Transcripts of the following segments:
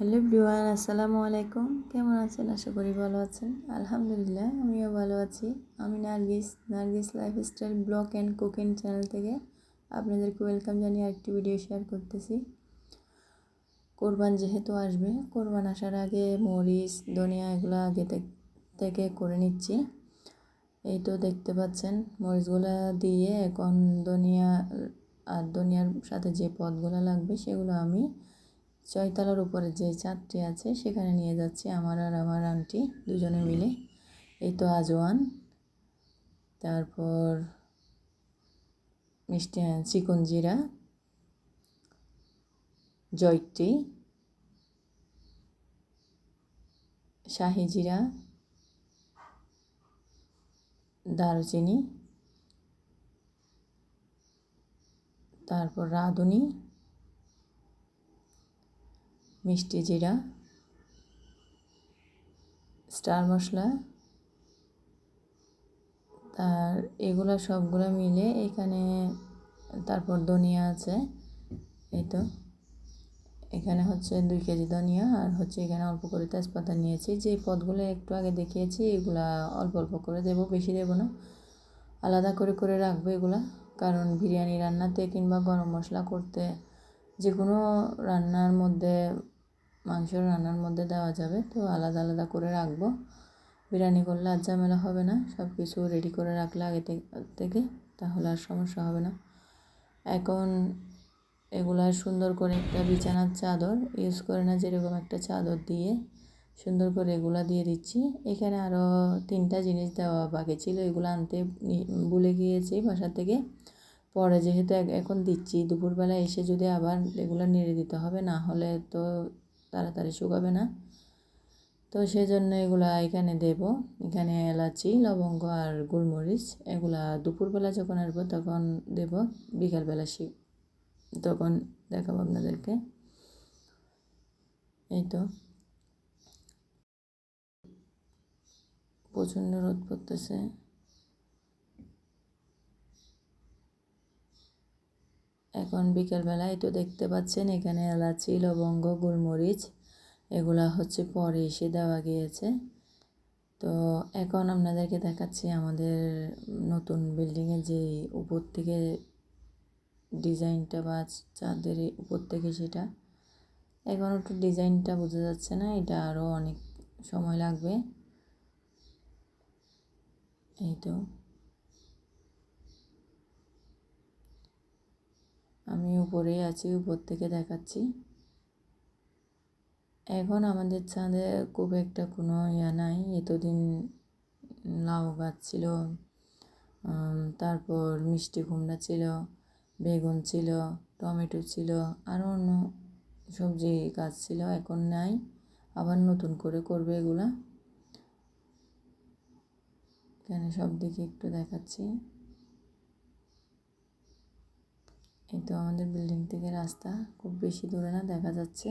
Hello ব্রিওয়ান আসসালামু আলাইকুম। কেমন আছেন? আশা করি ভালো আছেন। আলহামদুলিল্লাহ, আমিও ভালো আছি। আমি Nargis Nargis lifestyle blog and cooking channel থেকে আপনাদেরকে ওয়েলকাম জানিয়ে একটি ভিডিও শেয়ার করতেছি। কোরবান যেহেতু আসবে, কোরবান আসার আগে মরিচ, ধনিয়া এগুলো আগে থেকে করে নিচ্ছি। এই তো দেখতে পাচ্ছেন, মরিচগুলো দিয়ে এখন ধনিয়া আর ধনিয়ার সাথে যে পদগুলো লাগবে সেগুলো আমি ছয়তলার উপরে যে চাঁদটি আছে, সেখানে নিয়ে যাচ্ছি আমার আর আমার আন্টি দুজনে মিলে। এই তো আজওয়ান। তারপর মিষ্টি চিকন জিরা জয়টি শাহি জিরা দারুচিনি, তারপর রাঁধুনি মিষ্টি জিরা, স্টার মশলা, তার এগুলো সবগুলো মিলে এখানে তারপর ধনিয়া আছে, এই তো। এখানে হচ্ছে দুই কেজি ধনিয়া আর হচ্ছে এখানে অল্প করে তেজপাতা নিয়েছি। যে পদগুলো একটু আগে দেখিয়েছি, এগুলা অল্প অল্প করে দেবো, বেশি দেবো না। আলাদা করে করে রাখব এগুলা, কারণ বিরিয়ানি রান্নাতে কিংবা গরম মশলা করতে যে কোনো রান্নার মধ্যে মাংস রান্নার মধ্যে দেওয়া যাবে। তো আলাদা আলাদা করে রাখব। বিরিয়ানি করলে আর ঝামেলা হবে না। সব কিছু রেডি করে রাখলে আগে থেকে তাহলে আর সমস্যা হবে না। এখন এগুলা সুন্দর করে একটা বিছানার চাদর ইউজ করে না যেরকম একটা চাদর দিয়ে সুন্দর করে এগুলা দিয়ে দিচ্ছি। এখানে আরও তিনটা জিনিস দেওয়া বাকি ছিল। এগুলো আনতে ভুলে গিয়েছি বাসা থেকে। পরে যেহেতু এখন দিচ্ছি। দুপুরবেলা এসে যদি আবার এগুলো নেড়ে দিতে হবে, না হলে তো তাড়াতাড়ি শুকাবে না। তো সেই জন্য এগুলা এখানে দেব। এখানে এলাচি, লবঙ্গ আর গোলমরিচ, এগুলা দুপুরবেলা যখন আসব তখন দেব। বিকালবেলা শি তখন দেখাবো আপনাদেরকে। এই তো। প্রচণ্ড রোদ পড়তেছে। এখন বিকেলবেলায় তো দেখতে পাচ্ছেন এখানে এলাচি, লবঙ্গ, গোলমরিচ, এগুলা হচ্ছে পরে এসে দেওয়া গিয়েছে। তো এখন আপনাদেরকে দেখাচ্ছি আমাদের নতুন বিল্ডিংয়ে যে উপর থেকে ডিজাইনটা বা চাঁদের উপর থেকে সেটা। এখন একটু ডিজাইনটা বোঝা যাচ্ছে না, এটা আরও অনেক সময় লাগবে। এই তো। আমি উপরে আছি, উপর থেকে দেখাচ্ছি। এখন আমাদের ছাদে খুব একটা কোনো ইয়া নাই, এতদিন লাউ গাছ ছিল তারপর মিষ্টি কুমড়া ছিল, বেগুন ছিল, টমেটো ছিল আরও অন্য সবজি গাছ ছিল, এখন নাই। আবার নতুন করে করবে এগুলা। এখানে সব দিকে একটু দেখাচ্ছি। এই আমাদের বিল্ডিং থেকে রাস্তা খুব বেশি দূরে না দেখা যাচ্ছে।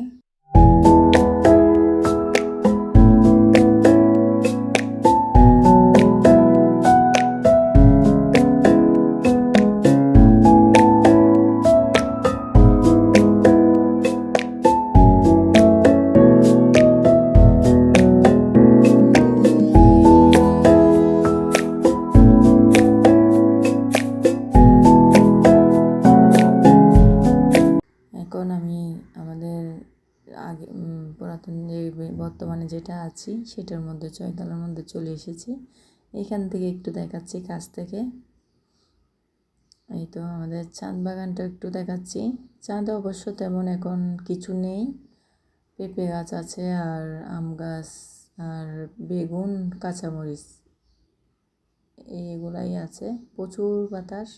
পুরাতন যে বর্তমানে যেটা আছি, সেটার মধ্যে ছয়তলার মধ্যে চলে এসেছি। এখান থেকে একটু দেখাচ্ছি কাছ থেকে। এই তো আমাদের চাঁদ বাগানটা একটু দেখাচ্ছি। চাঁদ অবশ্য তেমন এখন কিছু নেই। পেঁপে গাছ আছে আর আম গাছ আর বেগুন, কাঁচামরিচ এইগুলাই আছে। প্রচুর বাতাস।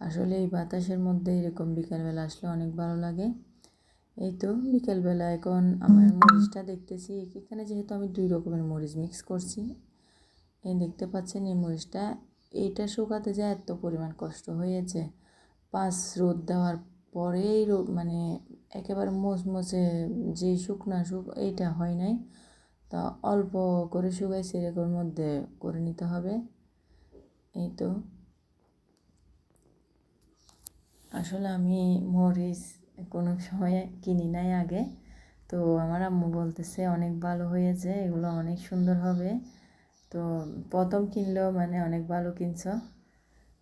আসলে এই বাতাসের মধ্যে এরকম বিকালবেলা আসলে অনেক ভালো লাগে। এই তো বিকেলবেলা এখন আমার মরিচটা দেখতেছি। এখানে যেহেতু আমি দুই রকমের মরিচ মিক্স করছি এই দেখতে পাচ্ছেন এই মরিচটা। এইটা শুকাতে যায় এত পরিমাণ কষ্ট হয়েছে। পাঁচ রোদ দেওয়ার পরেই মানে একেবারে মোচমোচে যে শুকনা শুক এইটা হয় নাই। তা অল্প করে শুকাই এরকম মধ্যে করে নিতে হবে। এই তো। আসলে আমি মরিচ কোনো সময় কিনি নাই আগে। তো আমার আম্মু বলতেছে, অনেক ভালো হয়েছে, এগুলো অনেক সুন্দর হবে। তো প্রথম কিনলেও মানে অনেক ভালো কিনছ।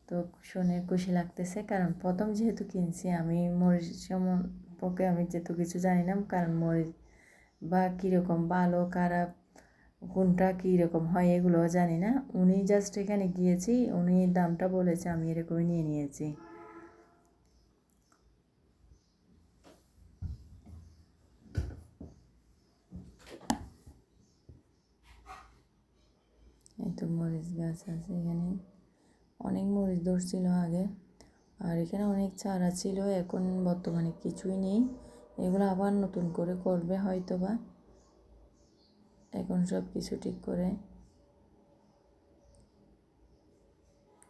তো শুনে খুশি লাগতেছে, কারণ প্রথম যেহেতু কিনছি, আমি মরিচ সম্পর্কে আমি যেহেতু কিছু জানি না, কারণ মরিচ বা কীরকম ভালো, খারাপ, কোনটা কীরকম হয় এগুলোও জানি না। উনি জাস্ট এখানে গিয়েছি, উনি দামটা বলেছে, আমি এরকমই নিয়ে নিয়েছি এই তো মরিচ গাছ আছে এখানে। অনেক মরিচ ধরছিল আগে। আর এখানে অনেক চারা ছিল, এখন বর্তমানে কিছুই নেই। এগুলো আবার নতুন করে করবে হয়তো বা এখন সব কিছু ঠিক করে।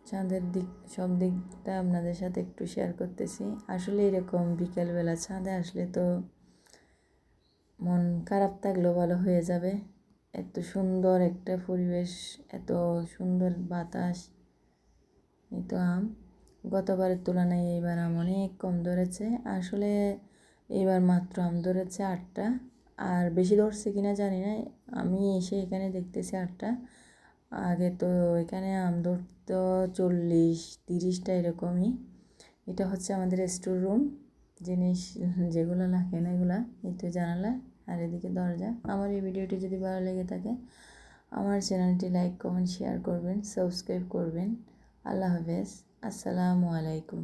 চাঁদের দিক, সব দিকটা আপনাদের সাথে একটু শেয়ার করতেছি। আসলে এরকম বিকেলবেলা চাঁদে আসলে তো মন খারাপ থাকলেও ভালো হয়ে যাবে। এত সুন্দর একটা পরিবেশ, এত সুন্দর বাতাস, এই তো আম। গতবারের তুলনায় এইবার আম অনেক কম ধরেছে। আসলে এবার মাত্র আম ধরেছে আটটা। আর বেশি ধরছে কিনা জানি না। আমি এসে এখানে দেখতেছি আটটা। আগে তো এখানে আম ধরতো চল্লিশ, তিরিশটা এরকমই। এটা হচ্ছে আমাদের স্টোর রুম জিনিস যেগুলো লাগে না এগুলা, এই তো জানালা। আর এদিকে দরজা। আমার এই ভিডিওটি যদি ভালো লেগে থাকে, আমার চ্যানেলটি লাইক, কমেন্ট, শেয়ার করবেন, সাবস্ক্রাইব করবেন। আল্লাহ হাফেজ। আসসালামু আলাইকুম।